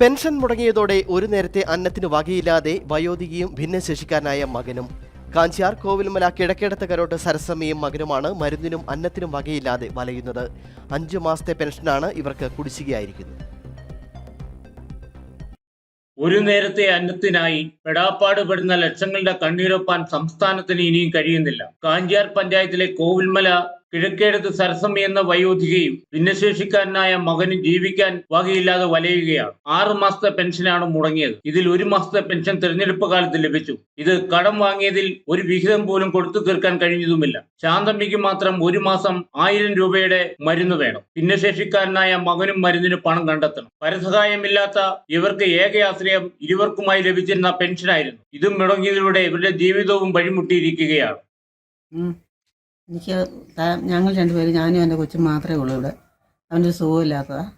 Pension മുടങ്ങിയതോടെ ഒരു നേരത്തെ അന്നത്തിന് വകയില്ലാതെ വയോധികയും ഭിന്നശേഷിക്കാരനായ മകനും. കാഞ്ചിയാർ കോവിൽമല കിഴക്കേടത്ത കരോട്ട് സരസമ്മയും മകനുമാണ് മരുന്നിനും അന്നത്തിനും വകയില്ലാതെ വലയുന്നത്. അഞ്ചു മാസത്തെ പെൻഷനാണ് ഇവർക്ക് കുടിശ്ശികയായിരിക്കുന്നത്. ഒരു നേരത്തെ അന്നത്തിനായി പെടാപ്പാട് പെടുന്ന ലക്ഷങ്ങളുടെ കണ്ണീരൊപ്പാൻ സംസ്ഥാനത്തിന് ഇനിയും കഴിയുന്നില്ല. കാഞ്ചിയാർ പഞ്ചായത്തിലെ കോവിൽമല കിഴക്കേടത്ത് സരസമ്മ എന്ന വയോധികയും ഭിന്നശേഷിക്കാരനായ മകനും ജീവിക്കാൻ വകയില്ലാതെ വലയുകയാണ്. ആറു മാസത്തെ പെൻഷനാണ് മുടങ്ങിയത്. ഇതിൽ ഒരു മാസത്തെ പെൻഷൻ തെരഞ്ഞെടുപ്പ് കാലത്ത് ലഭിച്ചു. ഇത് കടം വാങ്ങിയതിൽ ഒരു വിഹിതം പോലും കൊടുത്തു തീർക്കാൻ കഴിഞ്ഞതുമില്ല. ശാന്തമ്മയ്ക്ക് മാത്രം ഒരു മാസം ആയിരം രൂപയുടെ മരുന്ന് വേണം. ഭിന്നശേഷിക്കാരനായ മകനും മരുന്നിന് പണം കണ്ടെത്തണം. പരസഹായമില്ലാത്ത ഇവർക്ക് ഏക ആശ്രയം ഇരുവർക്കുമായി ലഭിച്ചിരുന്ന പെൻഷനായിരുന്നു. ഇതും മുടങ്ങിയതിലൂടെ ഇവരുടെ ജീവിതവും വഴിമുട്ടിയിരിക്കുകയാണ്. എനിക്ക് ഞങ്ങൾ രണ്ടുപേരും ഞാനും എന്റെ കൊച്ചും മാത്രമേ ഉള്ളൂ ഇവിടെ. അവനൊരു സുഖമില്ലാത്തതാണ്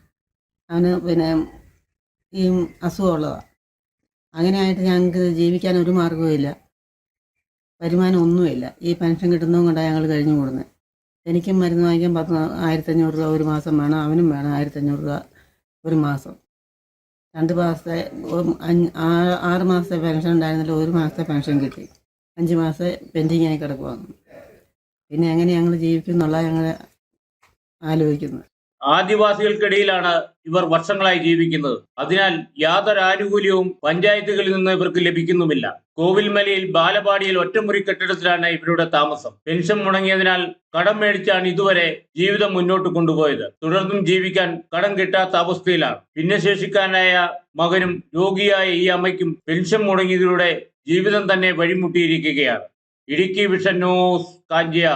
അവന് പിന്നെ ഈ അസുഖമുള്ളതാണ് അങ്ങനെയായിട്ട് ഞങ്ങൾക്ക് ജീവിക്കാൻ ഒരു മാർഗവുമില്ല വരുമാനം ഒന്നുമില്ല. ഈ പെൻഷൻ കിട്ടുന്നതും കൊണ്ടാണ് ഞങ്ങൾ കഴിഞ്ഞു കൂടുന്നത്. എനിക്കും മരുന്ന് വാങ്ങിക്കാൻ പത്ത് ആയിരത്തഞ്ഞൂറ് രൂപ ഒരു മാസം വേണം. അവനും വേണം ആയിരത്തഞ്ഞൂറ് രൂപ ഒരു മാസം. രണ്ട് മാസത്തെ ആറ് മാസത്തെ പെൻഷൻ ഉണ്ടായിരുന്നില്ല ഒരു മാസത്തെ പെൻഷൻ കിട്ടി. അഞ്ച് മാസത്തെ പെൻഡിങ്ങായി കിടക്കുവാണ് പിന്നെ എങ്ങനെ ഞങ്ങൾ ജീവിക്കും എന്നുള്ള ഞങ്ങൾ ആലോചിക്കുന്നത് ആദിവാസികൾക്കിടയിലാണ് ഇവർ വർഷങ്ങളായി ജീവിക്കുന്നത്. അതിനാൽ യാതൊരു ആനുകൂല്യവും പഞ്ചായത്തുകളിൽ നിന്ന് ഇവർക്ക് ലഭിക്കുന്നുമില്ല. കോവിൽമലയിൽ ബാലപാടിയിൽ ഒറ്റമുറി കെട്ടിടത്തിലാണ് ഇവരുടെ താമസം. പെൻഷൻ മുടങ്ങിയതിനാൽ കടം മേടിച്ചാണ് ഇതുവരെ ജീവിതം മുന്നോട്ട് കൊണ്ടുപോയത്. തുടർന്നും ജീവിക്കാൻ കടം കിട്ടാത്ത അവസ്ഥയിലാണ്. ഭിന്നശേഷിക്കാരനായ മകനും രോഗിയായ ഈ അമ്മയ്ക്കും പെൻഷൻ മുടങ്ങിയതിലൂടെ ജീവിതം തന്നെ വഴിമുട്ടിയിരിക്കുകയാണ്. Idukki vision news Kanchiya